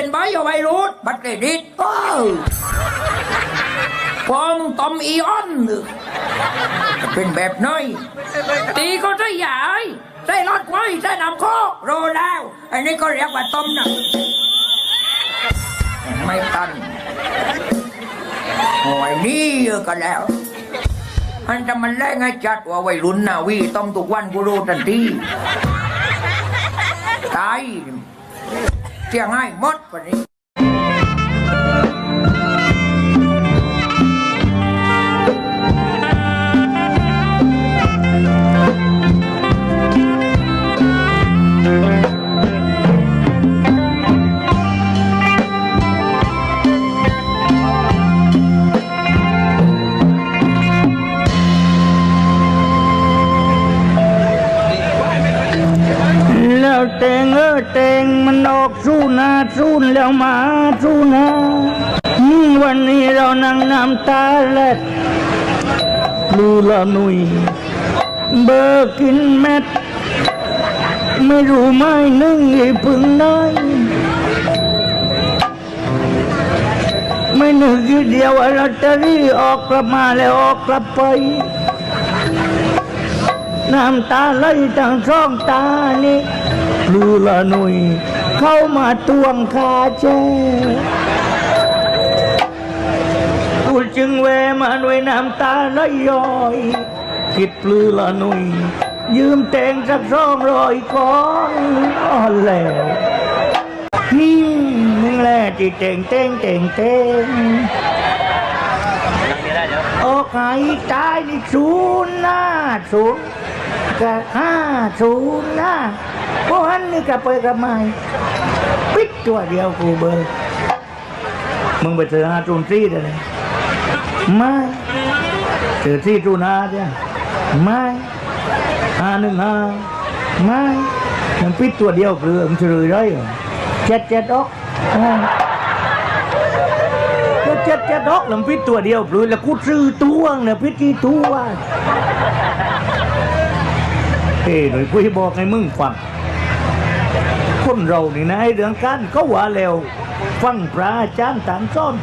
เป็นใบเอาไว้รูดบัตรเครดิตเออพอมึงตอมอีออนหรือเป็นแบบน้อยตีก็ได้ใหญ่ได้รอดไว้ได้นำโคกโรแล้ว อันนี้ก็เรียกว่าต้มนะไม่ตันโอ้ยนี่เยอะกันแล้วอันจะมันแรงให้จัดว่าวัยรุ่นนาวีต้องทุกวันกูรู้ทันทีตาย เจียงให้หมด จูนาสู้แล้วมาสู้นะอืมวันนี้เรานั่งน้ำตาแลกลูละนุยเบอร์กินเม็ด ไม่รู้ไม่นึ่งอีพึ่งได้ไม่นึกอีกเดียวว่าลอตเตอรี่ออกกลับมาแล้วออกกลับไปน้ำตาไหลทางช่องตานี่ ลือละหนุย เข้ามาตวงคาเจ้ตูจึงแวมาด้วยน้ำตาไหลย้อย คิดปลือละหนุย ยืมแตงสักสองร้อยก้อนอ่อนแล้วนี่มึงแหละที่เต่งเต่งเต่งเต่งโอ้ไก่ตายนี่ศูนย์หน้าศูนย์ กับห้าศูนย์น้าพวกนั้นนี่กับไปกับไม่ปิดตัวเดียวกูเบอร์มึงไปเจอห้าศูนย์สี่ได้เลยไม่เจอสี่ศูนย์ห้าจ้ะไม่ห้าหนึ่งห้าไม่มันปิดตัวเดียวคือมึงเฉลยได้เจ็ดเจ็ดออกอ่าก็เจ็ดเจ็ดดอกลำพิษตัวเดียวปลุยแล้วกูซื้อตัวเนี่ยพิษที่ตัว เอ้หน่อยกูจะบอกให้มึงฟัง คนเรานี่นะไอ้เรื่องการก็ว่าแล้วฟังพระอาจารย์ต่ามซ่อน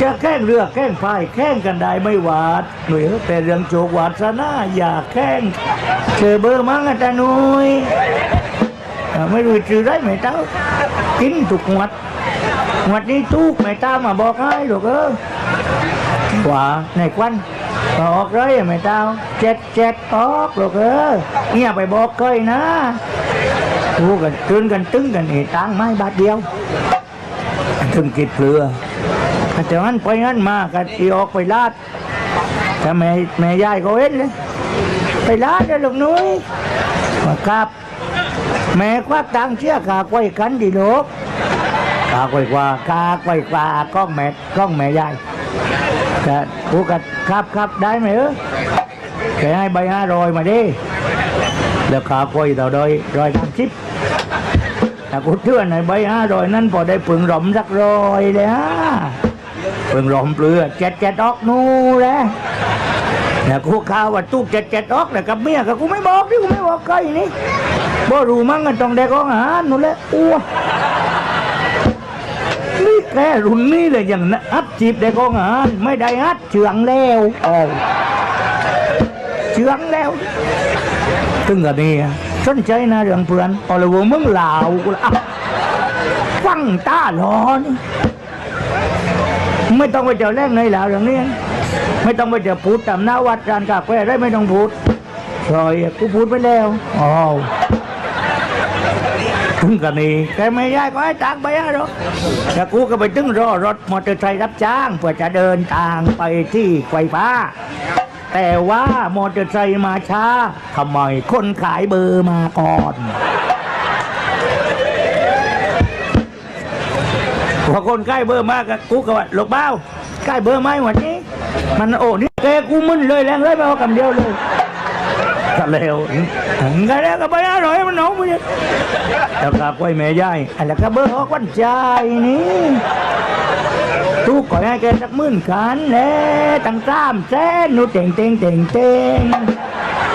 จะแข่งเรือแข่งพายแข่งกันได้ไม่หวาดหน่วยเอ้ยแต่เรื่องโจกวาสนาอย่าแข่งเจอเบอร์มั้งอาจารย์นุยไม่รู้จือได้ไหมเต้ากินทุกงวัดวันนี้ทุกไม่ตามมาบอกให้ลูกเออว่าในควัน ออกเลยไม่ต้าเจ็ดเจ็ดออกลูกเออเนี่ยไปบอกเคยนะทูกันตึนกันตึงกันนี่ตังไม้บาทเดียวถึงกิดเปลือแต่นั้นไปนั้นมากันอีออกไปลาดถ้าแม่แม่ยายเขาเห็นเลยไปลาดเลยลูกนุ้ยว่าครับ แม่ควักตังเชี่ยขาไว้กันดีลูกกาไกวกว่ากาไกวกว่ากล้องแม่กล้องแม่ยาย แต่กูกัดครับครับได้ไหมเออแกให้ใบห้าร้อยมาดิแล้วขาไกวต่อดยร้อยสามสิบแต่กูเชื่อในใบห้าร้อยนั้นพอได้ปึงหลอมสักร้อยเลยฮะปึงหลอมเปลือกเจ็ดเจ็ดออกนู่นแหละเนี่ยกูข่าวว่าตู้เจ็ดเจ็ดออกแต่กับเมียกับกูไม่บอกที่กูไม่บอกใครนี่บ่รู้มั้งกันต้องได้ของอาหารนู่นแหละอ้ว แกรุ่นนี้เลยอย่างนะอัดจีบได้กองอาหารไม่ได้อัดเชืองแล้วเอาเชืองแล้ว ตึงกันนี่สนใจนะเรื่องเพื่อนเอาเลยว่ามึงลาวกูละอะฟังตาหลอนี่ไม่ต้องไปเจอแรงในลาวอย่างนี้ ไม่ต้องไปเจอพูดตามหน้าวัดร้านกาแฟได้ไม่ต้องพูดรอยกูพูดไปแล้วอ๋อ ถึงกันนี่แกไม่ย้ายก็ให้ตังไปอะหรอกแต่กูก็ไปตึงรอรถมอเตอร์ไซค์รับจ้างเพื่อจะเดินทางไปที่ไฟฟ้า แต่ว่ามอเตอร์ไซค์มาช้าทำไมคนขายเบอร์มาก่อนพอคนใกล้เบอร์มากกูก็ว่าลูกเบ้าใกล้เบอร์ไหมวันนี้ มันโอ้นี่แกกูมึนเลยแรงเลยไม่เอาคำเดียวเลยก็เร็วก็แล้วก็ไปอร่อยมันหนองมึง แล้วก็กล้วยแม่ยายอะไรก็เบอร์ออกวันใจนี่ทุกข์ก็ให้แกสักหมื่นกันแน่ตั้งสามแสนหนูเต่งเต่งเต่งเต่ง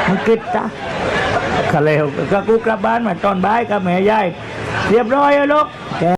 มันคิดจ้ะขะเร็วก็กูกลับบ้านมาตอนบ่ายกับแม่ยายเรียบร้อยแล้วลูก